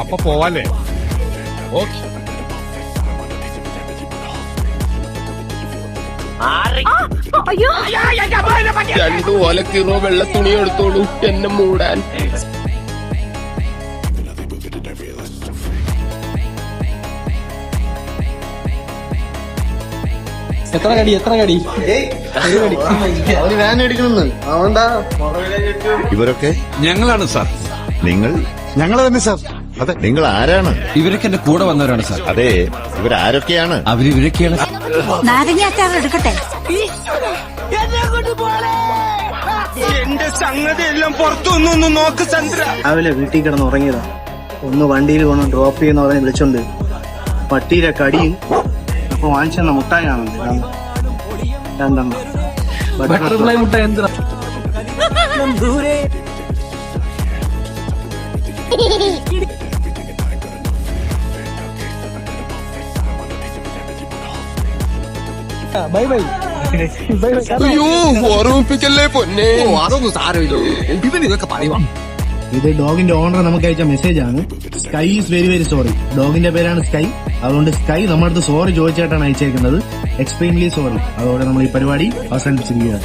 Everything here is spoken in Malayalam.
അപ്പൊ പോവാല്ലേ? ഓക്കെ. അയ്യോ. രണ്ടു ഓലക്കീറോ വെള്ള തുണി എടുത്തോളൂ എന്നെ മൂടാൻ. എത്ര കടി എത്ര കടി? ഇവരൊക്കെ ഞങ്ങളാണ് സാർ. നിങ്ങൾ? ഞങ്ങൾ തന്നെ സാർ. അതെ നിങ്ങൾ ആരാണ് ഇവരൊക്കെ എന്റെ കൂടെ വന്നവരാണ് സാർ. അതെ ഇവരാരൊക്കെയാണ്? അവരിവരൊക്കെയാണ് നാരങ്ങ അച്ചാർ എടുക്കട്ടെ? എന്റെ സംഗതി എല്ലാം പുറത്തൊന്നു നോക്ക് ചന്ദ്ര. രാവിലെ വീട്ടിൽ കിടന്ന് ഉറങ്ങിയതാ. ഒന്ന് വണ്ടിയിൽ കൊണ്ട് ഡ്രോപ്പ് ചെയ്യുന്ന പറഞ്ഞ് വിളിച്ചോണ്ട് പട്ടിയുടെ കടിയും അപ്പൊ വാങ്ങിച്ചെന്ന മുട്ടായി രണ്ടെണ്ണം. ബട്ടർഫ്ലൈ മുട്ട എന്തിനാ? ബൈ ബൈ ബൈ അയ്യോ ഓർമ്മിപ്പിക്കല്ലേ പൊന്നെ? അതൊന്നും സാരമില്ല ഇവൻ ഇതൊക്കെ പറയുവാ. ഇത് ഡോഗിന്റെ ഓണർ നമുക്ക് അയച്ച മെസ്സേജ് ആണ്. Sky is very very sorry ഡോഗിന്റെ പേരാണ് സ്കൈ അതുകൊണ്ട് സ്കൈ നമ്മുടെ അടുത്ത് സോറി ചോദിച്ചായിട്ടാണ് അയച്ചേക്കുന്നത്. എക്സ്ട്രീംലി സോറി അതോടെ നമ്മൾ ഈ പരിപാടി അവസാനിപ്പിച്ചിരിക്കുകയാണ്.